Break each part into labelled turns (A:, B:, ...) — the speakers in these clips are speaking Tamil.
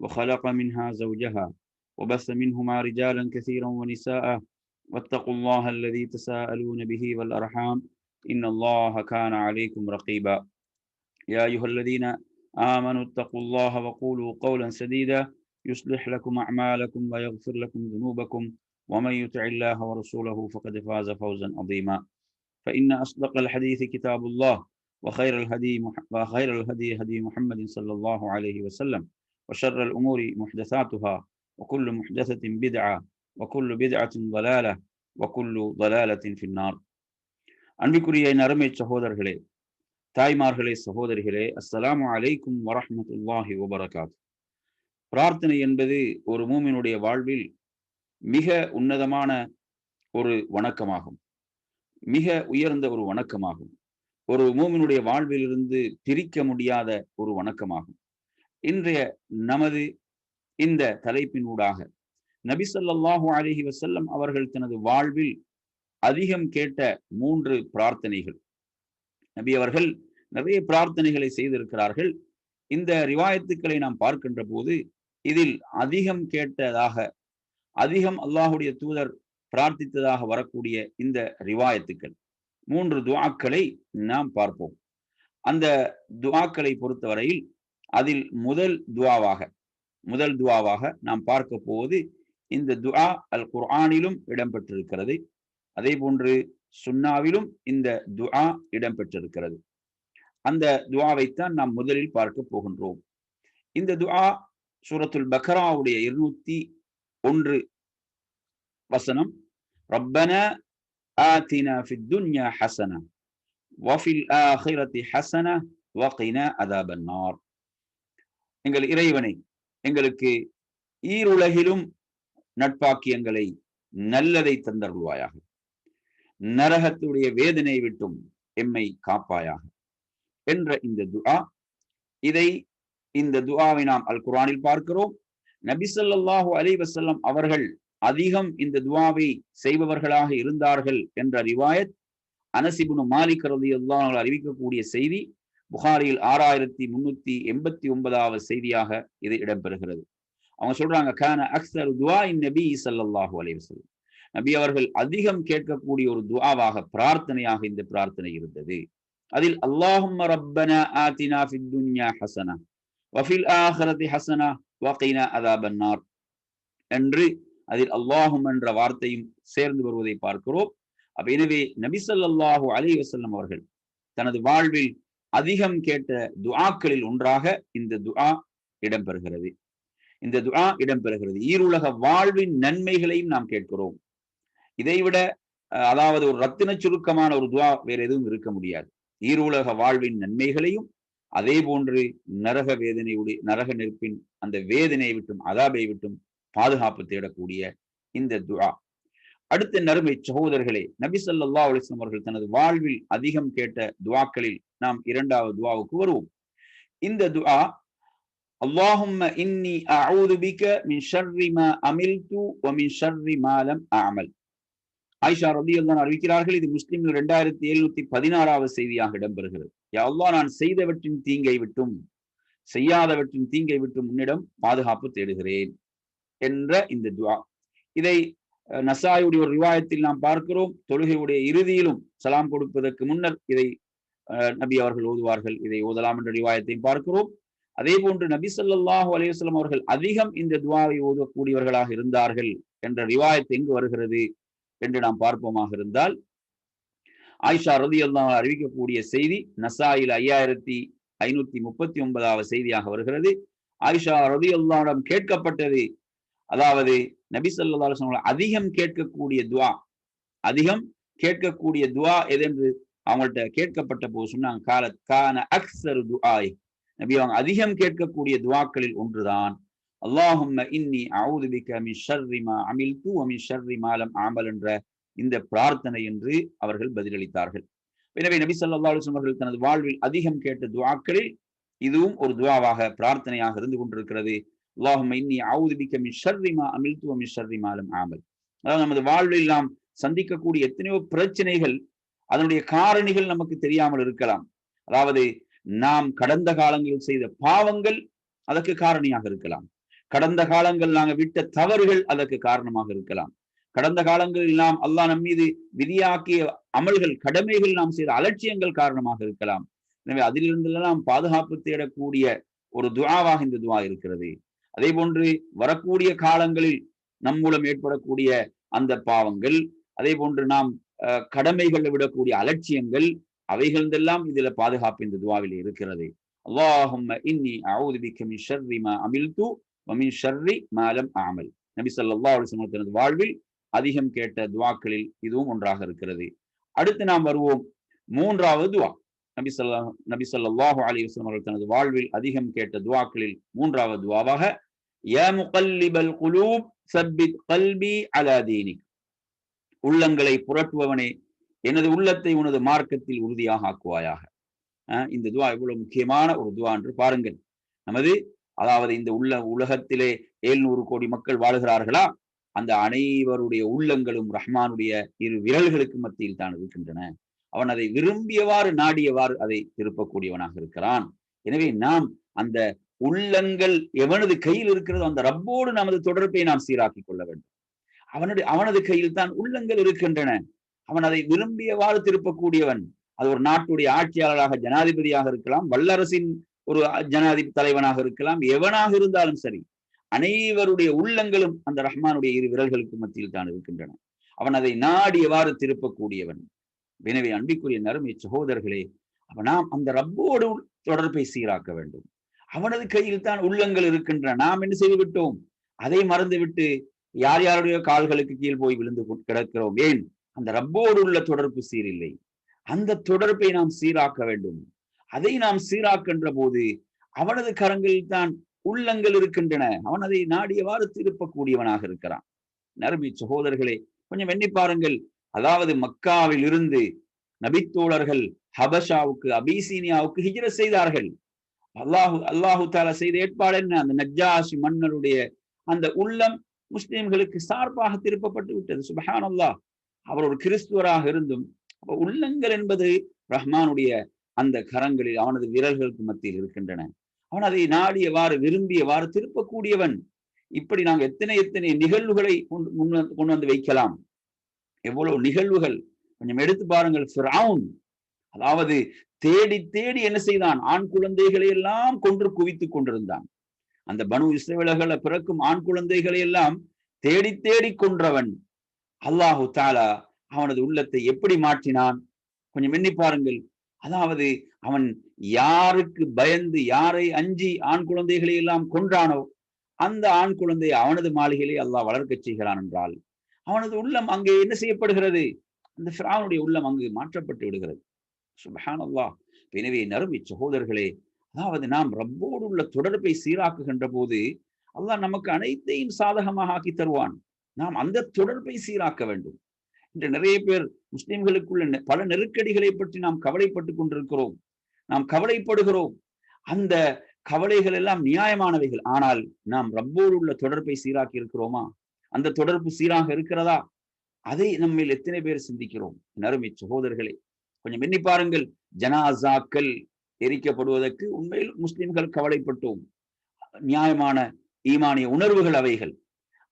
A: وخلق منها زوجها وبث منهما رجالا كثيرا ونساء. واتقوا الله الذي تساءلون به والأرحام. إن الله كان عليكم رقيبا. يا أيها الذين آمنوا اتقوا الله وقولوا قولا سديدا. يصلح لكم أعمالكم ويغفر لكم ذنوبكم. ومن يطع الله ورسوله فقد فاز فوزا عظيما. فإن أصدق الحديث كتاب الله وخير الهدي. وخير الهدي هدي محمد صلى الله عليه وسلم. وشر الأمور محدثاتها وكل محدثة بدعة وكل بدعة ضلالة وكل ضلالة في النار அன்பிற்குரிய என் அருமை சகோதரர்களே தாய்மார்களே சகோதரிகளே அஸ்ஸலாமு அலைக்கும் வரஹமத்துல்லாஹி வபரகாத் பிரார்த்தனை என்பது ஒரு மூமினுடைய வாழ்வில் மிக உன்னதமான ஒரு வணக்கமாகும் மிக உயர்ந்த ஒரு வணக்கமாகும் ஒரு மூமினுடைய வாழ்விலிருந்து பிரிக்க முடியாத ஒரு வணக்கமாகும் இன்றைய நமது இந்த தலைப்பினூடாக நபி சொல்லாஹு அலஹி வசல்லம் அவர்கள் தனது வாழ்வில் அதிகம் கேட்ட மூன்று பிரார்த்தனைகள். நபி அவர்கள் நிறைய பிரார்த்தனைகளை செய்திருக்கிறார்கள். இந்த ரிவாயத்துக்களை நாம் பார்க்கின்ற போது இதில் அதிகம் கேட்டதாக அதிகம் அல்லாஹுடைய தூதர் பிரார்த்தித்ததாக வரக்கூடிய இந்த ரிவாயத்துக்கள். மூன்று துவாக்களை நாம் பார்ப்போம். அந்த துவாக்களை பொறுத்தவரையில் அதில் முதல் துவாவாக முதல் துவாவாக நாம் பார்க்க போவது இந்த துஆ அல் குர்ஆனிலும் இடம்பெற்றிருக்கிறது. அதே போன்று சுன்னாவிலும் இந்த துஆ இடம்பெற்றிருக்கிறது. அந்த துவாவைத்தான் நாம் முதலில் பார்க்க போகின்றோம். இந்த துஆ சூரத்துல் பக்ராவுடைய இருநூத்தி ஒன்று வசனம் ரப்பன ஆத்தினா ஃபி துன்யா ஹசன வஃபில் ஆஹிரத்தி ஹசன வகின அதாபன்னார் எங்கள் இறைவனை எங்களுக்கு ஈருலகிலும் நட்பாக்கியங்களை நல்லதை தந்தருள்வாயாக. நரகத்துடைய வேதனை விட்டும் எம்மை காப்பாயாக என்ற இந்த துஆ. இதை இந்த துஆவை நாம் அல் குரானில் பார்க்கிறோம். நபிசல்லாஹு அலி வசல்லம் அவர்கள் அதிகம் இந்த துவாவை செய்பவர்களாக இருந்தார்கள் என்ற ரிவாயத் அனசிபுனு மாலிக் ரதி அறிவிக்கக்கூடிய செய்தி. புகாரியில் ஆறாயிரத்தி முன்னூத்தி எண்பத்தி ஒன்பதாவது செய்தியாக இது இடம்பெறுகிறது. அவங்க சொல்றாங்க கான அக்சர் துவா இன் நபி சல்லாஹூ அலைவசல்லம் நபி அவர்கள் அதிகம் கேட்கக்கூடிய ஒரு துவாவாக பிரார்த்தனையாக இந்த பிரார்த்தனை இருந்தது. அதில் அல்லாஹும் ரப்பன ஆத்தினா ஃபித் துன்யா ஹசனா வஃபில் ஆஹரதி ஹசனா வகைனா அதாபன்னார் என்று அதில் அல்லாஹும் என்ற வார்த்தையும் சேர்ந்து வருவதை பார்க்கிறோம். அப்ப எனவே நபிசல்லாஹூ அலி வசல்லம் அவர்கள் தனது வாழ்வில் அதிகம் கேட்ட துஆக்களில் ஒன்றாக இந்த துஆ இடம்பெறுகிறது. இந்த துஆ இடம்பெறுகிறது. ஈருலக வாழ்வின் நன்மைகளையும் நாம் கேட்கிறோம். இதைவிட அதாவது ஒரு ரத்தின சுருக்கமான ஒரு துவா வேற எதுவும் இருக்க முடியாது. ஈருலக வாழ்வின் நன்மைகளையும் அதே போன்று நரக வேதனையுடைய நரக நெருப்பின் அந்த வேதனையை விட்டும் அதாபை விட்டும் பாதுகாப்பு தேடக்கூடிய இந்த துவா அடுத்த நறுமை சகோதரர்களே நபி சல்லா அலிஸ்லாம் அவர்கள் தனது வாழ்வில் அதிகம் கேட்ட துவாக்களில் நாம் இரண்டாவது துவாவுக்கு வருவோம். இந்த துவா அல்லாஹும்ம இன்னி அஊது பிக மின் ஷர்ரி மா அமில்து வ மின் ஷர்ரி மா அமல் ஆயிஷா ரலியல்லாஹு அறிவிக்கிறார்கள் இது முஸ்லிமில் இரண்டாயிரத்தி எழுநூத்தி பதினாறாவது செய்தியாக இடம்பெறுகிறது. யா அல்லாஹ் நான் செய்தவற்றின் தீங்கை விட்டும் செய்யாதவற்றின் தீங்கை விட்டும் உன்னிடம் பாதுகாப்பு தேடுகிறேன் என்ற இந்த துவா. இதை நசாயுடைய ஒரு ரிவாயத்தில் நாம் பார்க்கிறோம். தொழுகையுடைய இறுதியிலும் சலாம் கொடுப்பதற்கு முன்னர் இதை நபி அவர்கள் ஓதுவார்கள். இதை ஓதலாம் என்ற ரிவாயத்தையும் பார்க்கிறோம். அதே போன்று நபி சொல்லாஹு அலையுஸ்லாம் அவர்கள் அதிகம் இந்த துவாவை ஓதக்கூடியவர்களாக இருந்தார்கள் என்ற ரிவாயத் எங்கு வருகிறது என்று நாம் பார்ப்போமாக இருந்தால் ஆயிஷா ரதி அல்லா அறிவிக்கக்கூடிய செய்தி நசாயில் ஐயாயிரத்தி ஐநூத்தி முப்பத்தி ஒன்பதாவது செய்தியாக வருகிறது. ஆயிஷா ரதி அல்லாவிடம் கேட்கப்பட்டது. அதாவது நபி சொல்லா அதிகம் கேட்கக்கூடிய துவா அதிகம் கேட்கக்கூடிய துவா எதென்று அவங்கள்ட்ட கேட்கப்பட்ட போது சொன்னாங்க கால கான அக்சரு துஆய். நபி அவங்க அதிகம் கேட்கக்கூடிய துவாக்களில் ஒன்றுதான். அல்லாஹும் இன்னி அவுது மின் ஷர்ரி அமல் என்ற இந்த பிரார்த்தனை என்று அவர்கள் பதிலளித்தார்கள். எனவே நபி ஸல்லல்லாஹு அவர்கள் தனது வாழ்வில் அதிகம் கேட்ட துவாக்களில் இதுவும் ஒரு துவாவாக பிரார்த்தனையாக இருந்து கொண்டிருக்கிறது. அல்லாஹும் இன்னி ஆவுதிபிக்க பிக மின் ஷர்ரி மின் அமல் அதாவது நமது வாழ்வில் நாம் சந்திக்கக்கூடிய எத்தனையோ பிரச்சனைகள் அதனுடைய காரணிகள் நமக்கு தெரியாமல் இருக்கலாம். அதாவது நாம் கடந்த காலங்களில் செய்த பாவங்கள் அதற்கு காரணியாக இருக்கலாம். கடந்த காலங்கள் நாங்கள் விட்ட தவறுகள் அதற்கு காரணமாக இருக்கலாம். கடந்த காலங்களில் நாம் அல்லாஹ் நம் மீது விதியாக்கிய அமல்கள் கடமைகள் நாம் செய்த அலட்சியங்கள் காரணமாக இருக்கலாம். எனவே அதிலிருந்தெல்லாம் பாதுகாப்பு தேடக்கூடிய ஒரு துவாவாக இந்த துவா இருக்கிறது. அதே போன்று வரக்கூடிய காலங்களில் நம் மூலம் ஏற்படக்கூடிய அந்த பாவங்கள் அதே போன்று நாம் கடமைகளை விடக்கூடிய அலட்சியங்கள் அவைகளெல்லாம் இதுல பாதுகாப்பு இந்த துவாவில் இருக்கிறது. அல்லாஹும்ம இன்னி அவுது பிக்க மின் ஷர்ரி மா அமில்து மின் ஷர்ரி மாலம் ஆமல் நபி தனது வாழ்வில் அதிகம் கேட்ட துவாக்களில் இதுவும் ஒன்றாக இருக்கிறது. அடுத்து நாம் வருவோம். மூன்றாவது துவா. நபி சொல்லா நபி சொல்லாஹு அலி வஸ்லம் அவர்கள் தனது வாழ்வில் அதிகம் கேட்ட துவாக்களில் மூன்றாவது துவாவாக யா முகல்லிபல் குலூப் சப்பித் கல்வி அலா உள்ளங்களை புரட்டுபவனே எனது உள்ளத்தை உனது மார்க்கத்தில் உறுதியாக ஆக்குவாயாக. இந்த துவா இவ்வளவு முக்கியமான ஒரு துவா என்று பாருங்கள். நமது அதாவது இந்த உள்ள உலகத்திலே ஏழ்நூறு கோடி மக்கள் வாழுகிறார்களா? அந்த அனைவருடைய உள்ளங்களும் ரஹ்மானுடைய இரு விரல்களுக்கு மத்தியில் தான் இருக்கின்றன. அவன் அதை விரும்பியவாறு நாடியவாறு அதை திருப்பக்கூடியவனாக இருக்கிறான். எனவே நாம் அந்த உள்ளங்கள் எவனது கையில் இருக்கிறதோ அந்த ரப்போடு நமது தொடர்பை நாம் சீராக்கிக் கொள்ள வேண்டும். அவனுடைய அவனது கையில் தான் உள்ளங்கள் இருக்கின்றன. அவன் அதை விரும்பியவாறு திருப்பக்கூடியவன். அது ஒரு நாட்டுடைய ஆட்சியாளராக ஜனாதிபதியாக இருக்கலாம் வல்லரசின் ஒரு ஜனாதிபதி தலைவனாக இருக்கலாம் எவனாக இருந்தாலும் சரி. அனைவருடைய உள்ளங்களும் அந்த ரஹ்மானுடைய இரு விரல்களுக்கு மத்தியில் தான் இருக்கின்றன. அவன் அதை நாடியவாறு திருப்பக்கூடியவன். எனவே அன்பிக்குரிய நறுமை சகோதரர்களே நாம் அந்த ரப்போடு தொடர்பை சீராக்க வேண்டும். அவனது கையில் தான் உள்ளங்கள் இருக்கின்றன. நாம் என்ன செய்து விட்டோம் அதை மறந்துவிட்டு யார் யாருடைய கால்களுக்கு கீழ் போய் விழுந்து கிடக்கிறோம்? ஏன்? அந்த ரப்போடு உள்ள தொடர்பு சீரில்லை. அந்த தொடர்பை நாம் சீராக்க வேண்டும். அதை நாம் சீராக்கின்ற போது அவனது கரங்களில் தான் உள்ளங்கள் இருக்கின்றன. அவன் அதை நாடியவாறு திருப்பக்கூடியவனாக இருக்கிறான். நறுமை சகோதரர்களே கொஞ்சம் எண்ணி பாருங்கள். அதாவது மக்காவில் இருந்து நபித்தோழர்கள் ஹபஷாவுக்கு அபிசீனியாவுக்கு ஹிஜ்ர செய்தார்கள். அல்லாஹு அல்லாஹு தாலா செய்த ஏற்பாடு என்ன? அந்த நஜ்ஜாசி மன்னருடைய அந்த உள்ளம் முஸ்லிம்களுக்கு சார்பாக திருப்பப்பட்டு விட்டது. சுபஹான் அல்லாஹ் அவர் ஒரு கிறிஸ்துவராக இருந்தும் உள்ளங்கள் என்பது ரஹ்மானுடைய அந்த கரங்களில் அவனது விரல்களுக்கு மத்தியில் இருக்கின்றன. அவன் அதை நாடியவாறு விரும்பியவாறு திருப்பக்கூடியவன். இப்படி நாங்க எத்தனை எத்தனை நிகழ்வுகளை கொண்டு வந்து வைக்கலாம்? எவ்வளவு நிகழ்வுகள்? கொஞ்சம் எடுத்து பாருங்கள். ஃபிரவுன். அதாவது தேடி தேடி என்ன செய்தான்? ஆண் குழந்தைகளை எல்லாம் கொன்று குவித்துக் கொண்டிருந்தான். அந்த பனு இஸ்ரேலர்களை பிறக்கும் ஆண் குழந்தைகளை எல்லாம் தேடி தேடி கொன்றவன். அல்லாஹு தாலா அவனது உள்ளத்தை எப்படி மாற்றினான்? கொஞ்சம் எண்ணி பாருங்கள். அதாவது அவன் யாருக்கு பயந்து யாரை அஞ்சி ஆண் குழந்தைகளை எல்லாம் கொன்றானோ அந்த ஆண் குழந்தை அவனது மாளிகையிலே அல்லாஹ் வளர்க்கச் செய்கிறான் என்றால் அவனது உள்ளம் அங்கே என்ன செய்யப்படுகிறது? அந்த ஃபிராவனுடைய உள்ளம் அங்கு மாற்றப்பட்டு விடுகிறது. சுபஹான் அல்லாஹ் எனவே நறுமை சகோதரர்களே அதாவது நாம் ரப்போடு உள்ள தொடர்பை சீராக்குகின்ற போது அல்லாஹ் நமக்கு அனைத்தையும் சாதகமாக ஆக்கி தருவான். நாம் அந்த தொடர்பை சீராக்க வேண்டும். இன்று நிறைய பேர் முஸ்லிம்களுக்குள்ள பல நெருக்கடிகளை பற்றி நாம் கவலைப்பட்டு கொண்டிருக்கிறோம். நாம் கவலைப்படுகிறோம். அந்த கவலைகள் எல்லாம் நியாயமானவைகள். ஆனால் நாம் ரப்போடு உள்ள தொடர்பை சீராக்கி இருக்கிறோமா? அந்த தொடர்பு சீராக இருக்கிறதா? அதை நம்மில் எத்தனை பேர் சிந்திக்கிறோம்? நறுமை சகோதரர்களே கொஞ்சம் எண்ணி பாருங்கள். ஜனாசாக்கள் எரிக்கப்படுவதற்கு உண்மையில் முஸ்லிம்கள் கவலைப்பட்டோம். நியாயமான ஈமானிய உணர்வுகள் அவைகள்.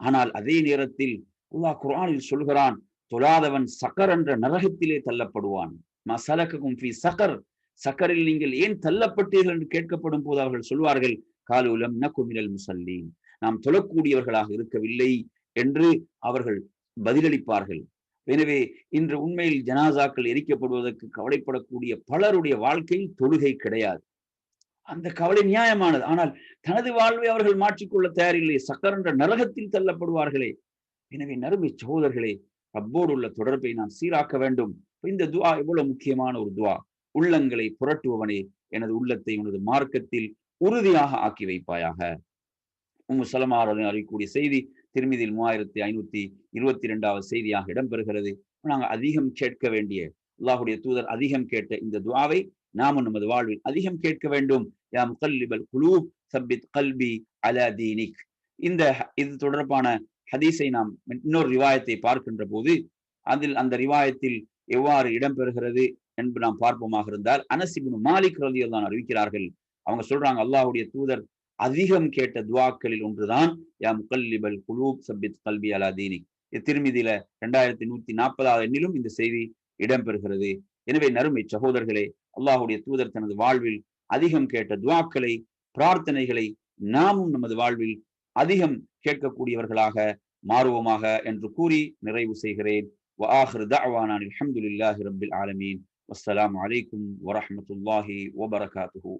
A: ஆனால் அதே நேரத்தில் உல்லா குரானில் சொல்கிறான் தொழாதவன் சக்கர் என்ற நரகத்திலே தள்ளப்படுவான். மசலக்கும் ஃபி சக்கர். சக்கரில் நீங்கள் ஏன் தள்ளப்பட்டீர்கள் என்று கேட்கப்படும் போது அவர்கள் சொல்வார்கள் காலுலம் நகுமினல் முசல்லீன். நாம் தொழக்கூடியவர்களாக இருக்கவில்லை என்று அவர்கள் பதிலளிப்பார்கள். எனவே இன்று உண்மையில் ஜனாசாக்கள் எரிக்கப்படுவதற்கு கவலைப்படக்கூடிய பலருடைய வாழ்க்கையில் தொழுகை கிடையாது. அந்த கவலை நியாயமானது. ஆனால் தனது வாழ்வை அவர்கள் மாற்றிக்கொள்ள தயாரில்லை. சக்கர் என்ற நரகத்தில் தள்ளப்படுவார்களே. எனவே நறுமை சகோதரர்களே ரப்போடு உள்ள தொடர்பை நாம் சீராக்க வேண்டும். இந்த துவா எவ்வளவு முக்கியமான ஒரு துவா. உள்ளங்களை புரட்டுபவனே எனது உள்ளத்தை உனது மார்க்கத்தில் உறுதியாக ஆக்கி வைப்பாயாக. உம்மு சலமாரதன் அறியக்கூடிய செய்தி திருமதியில் மூவாயிரத்தி ஐநூத்தி இருபத்தி ரெண்டாவது செய்தியாக இடம்பெறுகிறது. நாங்கள் அதிகம் கேட்க வேண்டிய அல்லாஹுடைய தூதர் அதிகம் கேட்ட இந்த துவாவை நாமும் நமது வாழ்வில் அதிகம் கேட்க வேண்டும். யா முகல்லிபல் குலூப் சபித் கல்பி அலா தீனிக். இந்த இது தொடர்பான ஹதீஸை நாம் இன்னொரு ரிவாயத்தை பார்க்கின்ற போது அதில் அந்த ரிவாயத்தில் எவ்வாறு இடம்பெறுகிறது என்று நாம் பார்ப்போமாக இருந்தால் அனசிபின் மாலிக் ரதியல் தான் அறிவிக்கிறார்கள். அவங்க சொல்றாங்க அல்லாஹுடைய தூதர் அதிகம் கேட்ட துவாக்களில் ஒன்றுதான் யா முகல்லிபல் குலூப் சபித் கல்வி அலாதீனி திருமதியில ரெண்டாயிரத்தி நூத்தி நாற்பதாவது எண்ணிலும் இந்த செய்தி இடம்பெறுகிறது. எனவே நறுமை சகோதரர்களே அல்லாஹுடைய தூதர் தனது வாழ்வில் அதிகம் கேட்ட துவாக்களை பிரார்த்தனைகளை நாமும் நமது வாழ்வில் அதிகம் கேட்கக்கூடியவர்களாக மாறுவோமாக என்று கூறி நிறைவு செய்கிறேன். அலமீன் வஸ்லாம் அலைக்கும் வரமத்துல்லாஹி வபரகாத்து